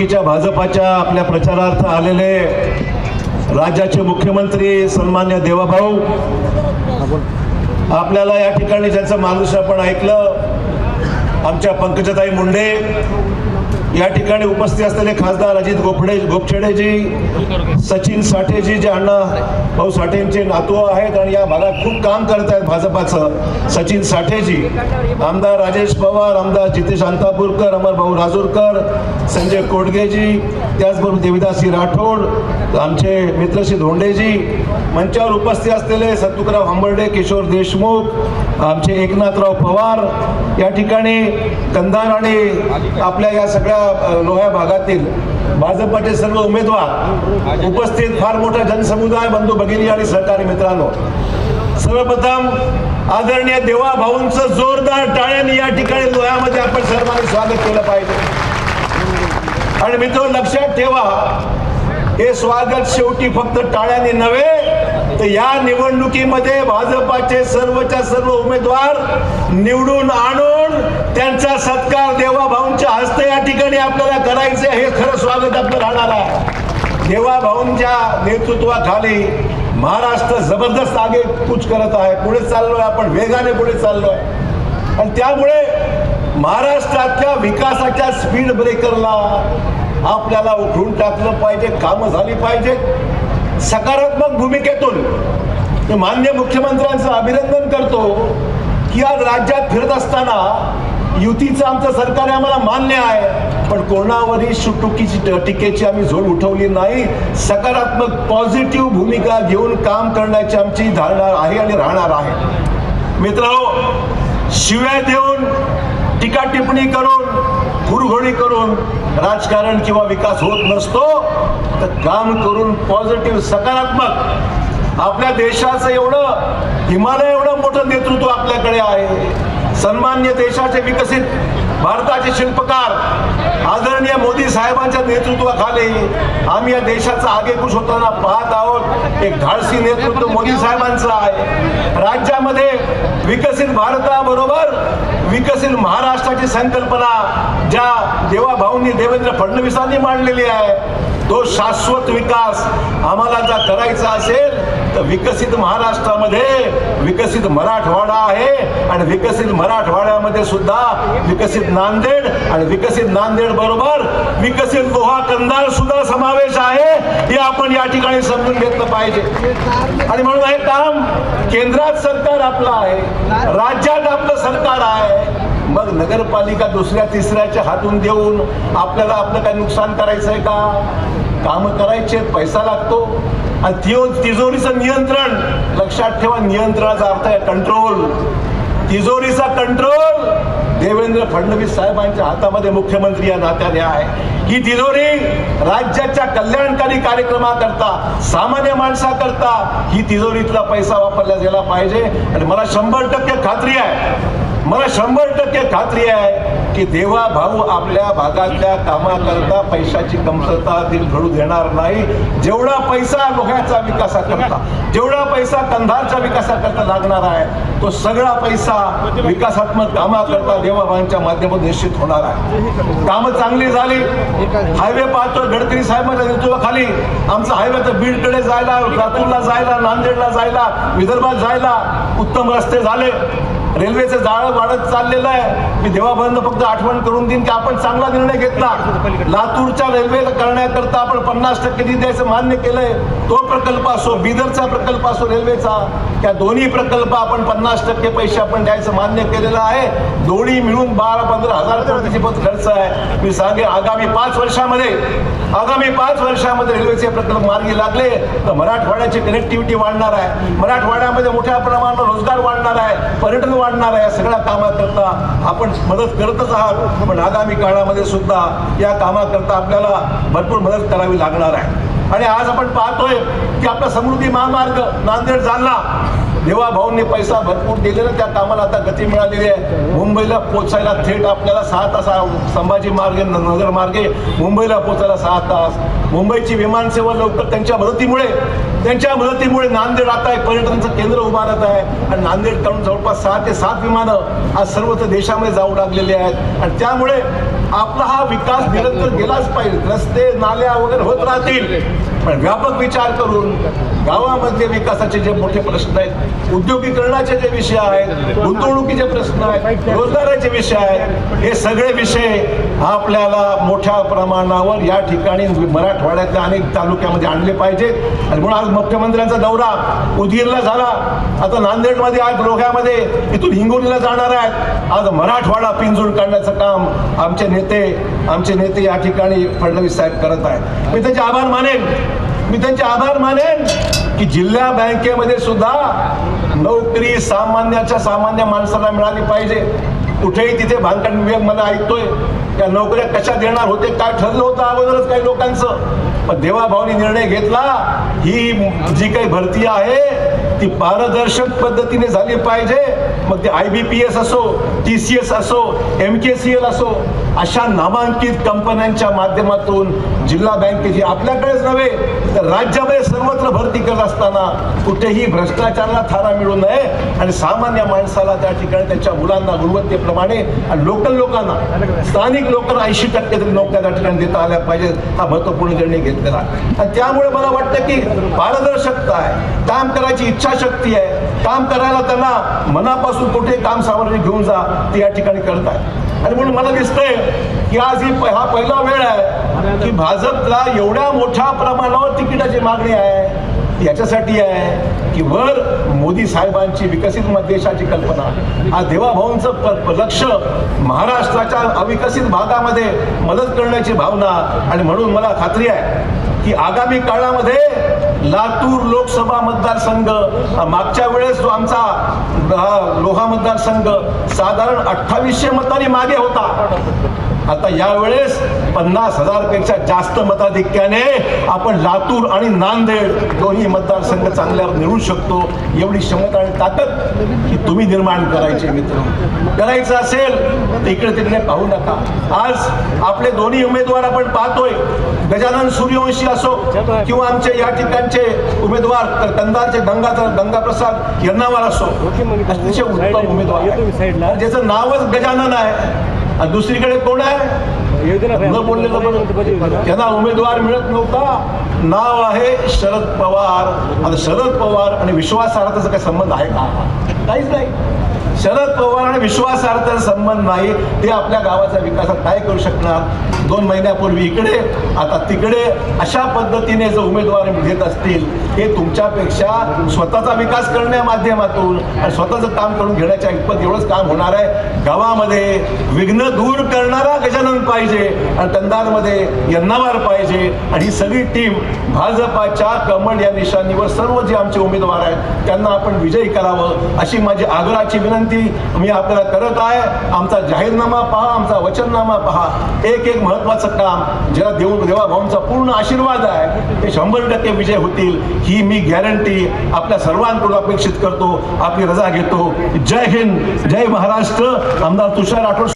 निवडणुकीच्या भाजपाच्या आपल्या प्रचारार्थ आलेले राज्याचे मुख्यमंत्री सन्मान्य देवाभाऊ. आपल्याला या ठिकाणी ज्यांचं माणूस आपण ऐकलं आमच्या पंकजाताई मुंडे या ठिकाणी उपस्थित असलेले खासदार अजित गोपडे गोपछेडेजी सचिन साठेजी जे अण्णा भाऊ साठेंचे नातू आहेत आणि या भागात खूप काम करत आहेत भाजपाचं. सचिन साठेजी आमदार राजेश पवार आमदार जितेश अंतापूरकर अमरभाऊ राजूरकर संजय कोडगेजी त्याचबरोबर देविदासजी राठोड आमचे मित्रश्री धोंडेजी मंचावर उपस्थित असलेले सत्तुकराव हंबर्डे किशोर देशमुख आमचे एकनाथराव पवार या ठिकाणी कंधार आणि आपल्या या सगळ्या लोह्या भागातील भाजपचे सर्व उमेदवार उपस्थित फार मोठा जनसमुदाय बंधू भगिनी आणि सहकारी मित्रांनो. सर्वप्रथम आदरणीय देवा भाऊंचं जोरदार टाळ्यांनी या ठिकाणी लोह्यामध्ये आपण सर्वांनी स्वागत केलं पाहिजे. आणि मित्र लक्षात ठेवा हे स्वागत शेवटी फक्त टाळ्याने नव्हे तर या निवडणुकीमध्ये भाजपाचे सर्वच्या सर्व उमेदवार निवडून आणून त्यांचा सत्कार देवाभाऊंच्या हस्ते या ठिकाणी आपल्याला करायचे हे खरं स्वागत आपलं राहणार आहे. देवाभाऊंच्या नेतृत्वाखाली महाराष्ट्र जबरदस्त आगे कूच करत आहे. पुढे चाललोय आपण वेगाने पुढे चाललोय. आणि त्यामुळे महाराष्ट्रातल्या विकासाच्या स्पीड ब्रेकरला आपल्याला उठून टाकलं पाहिजे कामं झाली पाहिजेत. सकारात्मक भूमिकेतून मी मान्य मुख्यमंत्र्यांचं अभिनंदन करतो की आज राज्यात फिरत असताना युतीचं आमचं सरकार आहे आम्हाला मान्य आहे पण कोणावरही शुटुकीची ट- टीकेची आम्ही झोड उठवली नाही. सकारात्मक पॉझिटिव्ह भूमिका घेऊन काम करण्याची आमची धारणा आहे आणि राहणार आहे. मित्रांनो शिव्या देऊन टीका टिप्पणी करून हुरघोडी करून राजकारण किंवा विकास होत नसतो तर काम करून पॉझिटिव्ह सकारात्मक. आपल्या देशाचं एवढं हिमालय एवढं मोठं नेतृत्व आपल्याकडे आहे. सन्मान्य देशाचे विकसित भारताचे शिल्पकार आदरणीय मोदी साहेबांच्या नेतृत्वाखाली आम्ही या देशाचा आगेकूच होताना पाहत आहोत. एक धाडसी नेतृत्व मोदी साहेबांचं आहे. राज्यामध्ये विकसित भारताबरोबर विकसित महाराष्ट्राची संकल्पना ज्या देवाभाऊंनी देवेंद्र फडणवीसांनी मांडलेली आहे तो शाश्वत विकास आम्हाला जर करायचा असेल विकसित महाराष्ट्रामध्ये विकसित मराठवाडा आहे आणि विकसित मराठवाड्यामध्ये सुद्धा विकसित नांदेड आणि विकसित नांदेड बरोबर विकसित लोहा कंदार सुद्धा समावेश आहे हे आपण या ठिकाणी समजून घेतलं पाहिजे. आणि म्हणून हे काम केंद्रात सरकार आपलं आहे राज्यात आपलं सरकार आहे. मग नगरपालिका दुसऱ्या तिसऱ्याच्या हातून देऊन आपल्याला आपलं काय नुकसान करायचं आहे का? कामं करायचे पैसा लागतो. आणि तिजोरीचं नियंत्रण लक्षात ठेवा नियंत्रणाचा अर्थ आहे कंट्रोल तिजोरीचा कंट्रोल देवेंद्र फडणवीस साहेबांच्या हातामध्ये मुख्यमंत्री या नात्याने आहे. ही तिजोरी राज्याच्या कल्याणकारी कार्यक्रमाकरता सामान्य माणसाकरता ही तिजोरीतला पैसा वापरला गेला पाहिजे. आणि मला शंभर टक्के खात्री आहे मला शंभर टक्के खात्री आहे की देवा भाऊ आपल्या भागातल्या कामाकरता पैशाची कमतरता दिल घडू देणार नाही. जेवढा पैसा लोह्याचा विकासाकरता जेवढा पैसा कंधारच्या विकासाकरता लागणार आहे तो सगळा पैसा विकासात्मक कामाकरता देवाभावांच्या माध्यमातून निश्चित होणार आहे. कामं चांगली झाली हायवे पाहतो गडकरी साहेबांच्या नेतृत्वाखाली आमचा हायवे तर बीडकडे जायला लातूरला जायला नांदेडला जायला विदर्भात जायला उत्तम रस्ते झाले. रेल्वेचं जाळं वाढत चाललेलं आहे. मी देवाबंद फक्त आठवण करून देईन की आपण चांगला निर्णय घेतला. लातूरच्या रेल्वे करण्याकरता आपण पन्नास टक्के निधी द्यायचं मान्य केलंय. तो प्रकल्प असो बिदरचा प्रकल्प असो रेल्वेचा त्या दोन्ही प्रकल्प आपण पन्नास टक्के पैसे आपण द्यायचं मान्य केलेलं आहे. दोन्ही मिळून बारा पंधरा हजार कोटीची पण खर्च आहे. मी सांगे आगामी पाच वर्षामध्ये आगामी पाच वर्षामध्ये रेल्वेचे प्रकल्प मार्गी लागले तर मराठवाड्याची कनेक्टिव्हिटी वाढणार आहे. मराठवाड्यामध्ये मोठ्या प्रमाणात रोजगार वाढणार आहे. पर्यटन वाढ आहे या सगळ्या कामाकरता आपण मदत करतच आहात. पण आगामी काळामध्ये सुद्धा या कामाकरता आपल्याला भरपूर मदत करावी लागणार आहे. आणि आज आपण पाहतोय की आपला समृद्धी महामार्ग नांदेड जालना. देवा भाऊंनी पैसा भरपूर दिलेला त्या कामाला आता गती मिळालेली आहे. मुंबईला पोचायला थेट आपल्याला सहा तास संभाजी मार्गे नगर मार्गे मुंबईला पोचायला सहा तास. मुंबईची विमानसेवा लवकर त्यांच्या मदतीमुळे त्यांच्या मदतीमुळे नांदेड आता एक पर्यटनाचं केंद्र उभारत आहे. आणि नांदेड टाऊन जवळपास सहा ते सात विमानं आज सर्वत्र देशामध्ये जाऊ लागलेली आहेत. आणि त्यामुळे आपला हा विकास निरंतर गेलाच पाहिजे. रस्ते नाल्या वगैरे होत राहतील. पण व्यापक विचार करून गावामध्ये विकासाचे जे मोठे प्रश्न आहेत उद्योगीकरणाचे जे विषय आहेत गुंतवणुकीचे प्रश्न आहेत रोजगाराचे विषय आहेत हे सगळे विषय आपल्याला मोठ्या प्रमाणावर या ठिकाणी मराठवाड्यातल्या अनेक तालुक्यामध्ये आणले पाहिजेत. आणि म्हणून आज मुख्यमंत्र्यांचा दौरा उदगीरला झाला. आता नांदेडमध्ये आज लोह्यामध्ये इथून हिंगोलीला जाणार आहेत. आज मराठवाडा पिंजून काढण्याचं काम आमचे नेते आमचे नेते या ठिकाणी फडणवीस साहेब करत आहेत. मी त्यांचे आभार मानेन. मी त्यांचे आभार मानेन की जिल्हा बँकेमध्ये सुद्धा नोकरी सामान्याच्या सामान्य माणसाला मिळाली पाहिजे. कुठेही तिथे बांधकाम विभाग मला ऐकतोय. त्या नोकऱ्या कशा देणार होते काय ठरलं होतं अगोदरच काही लोकांचं. पण देवाभावनी निर्णय घेतला ही जी काही भरती आहे ती पारदर्शक पद्धतीने झाली पाहिजे. मग ते आय बी पी एस असो टी सी एस असो एम के सी एल असो अशा नामांकित कंपन्यांच्या माध्यमातून जिल्हा बँकेची आपल्याकडेच नव्हे तर राज्यामध्ये सर्वत्र भरती करत असताना कुठेही भ्रष्टाचाराला थारा मिळू नये. आणि सामान्य माणसाला त्या ठिकाणी त्यांच्या मुलांना गुणवत्तेप्रमाणे आणि लोकल लोकांना स्थानिक लोकांना ऐंशी टक्के तरी नोकऱ्या त्या ठिकाणी देता आल्या पाहिजेत. हा महत्त्वपूर्ण निर्णय घेतलेला आणि त्यामुळे मला वाटतं की पारदर्शकता आहे. काम करायची इच्छाशक्ती आहे. काम करायला त्यांना मनापासून कुठे काम सामर्थ्य घेऊन जा ते या ठिकाणी करत आहे आणि म्हणून मला दिसतंय की आज ही प- हा पहिला वेळ आहे की भाजपला एवढ्या मोठ्या प्रमाणावर तिकिटाची मागणी आहे. याच्यासाठी आहे की वर मोदी साहेबांची विकसित देशाची कल्पना. आज देवाभाऊंचं प- लक्ष महाराष्ट्राच्या अविकसित भागामध्ये मदत करण्याची भावना आणि म्हणून मला खात्री आहे की आगामी काळामध्ये लातूर लोकसभा मतदारसंघ मागच्या वेळेस जो आमचा लोहा मतदारसंघ साधारण अठ्ठावीसशे मतांनी मागे होता. आता यावेळेस पन्नास हजारपेक्षा जास्त मताधिक्याने आपण लातूर आणि नांदेड दोन्ही मतदारसंघ चांगल्यावर निवडू शकतो एवढी क्षमता आणि ताकद ही तुम्ही निर्माण करायचे मित्र करायचं असेल तर इकडे तिकडे पाहू नका. आज आपले दोन्ही उमेदवार आपण पाहतोय. गजानन सूर्यवंशी असो किंवा आमचे या ठिकाणचे उमेदवार कंदारचे गंगाधर गंगाप्रसाद यर्नावार असो अतिशय उत्तम उमेदवार. ज्याचं नावच गजानन आहे. आणि दुसरीकडे कोण आहे? न बोललेलं त्यांना उमेदवार मिळत नव्हता. नाव आहे शरद पवार. आता शरद पवार आणि विश्वासार्हतेचा काही संबंध आहे का? काहीच नाही. शरद पवार आणि विश्वासार्थ संबंध नाही ते आपल्या गावाच्या विकासात काय करू शकणार? दोन महिन्यापूर्वी इकडे आता तिकडे अशा पद्धतीने जे उमेदवार घेत असतील हे तुमच्यापेक्षा स्वतःचा विकास करण्या माध्यमातून आणि स्वतःचं काम करून घेण्याच्या इतपत एवढंच काम होणार आहे. गावामध्ये विघ्न दूर करणारा गजानन पाहिजे आणि कंदारमध्ये यन्नावार पाहिजे. आणि ही सगळी टीम भाजपाच्या कमळ या निशाणीवर सर्व जे आमचे उमेदवार आहेत त्यांना आपण विजयी करावं अशी माझी आग्रहाची विनंती मी आपल्याला करत आहे. आमचा जाहीरनामा पहा आमचा वचननामा पहा. एक एक महत्वाचं काम ज्याला देव देवाभाऊंचा पूर्ण आशीर्वाद आहे ते शंभर टक्के विजय होतील. ही मी गॅरंटी आपल्या सर्वांकडून अपेक्षित करतो आपली रजा घेतो. जय हिंद जय महाराष्ट्र. आमदार तुषार राठोड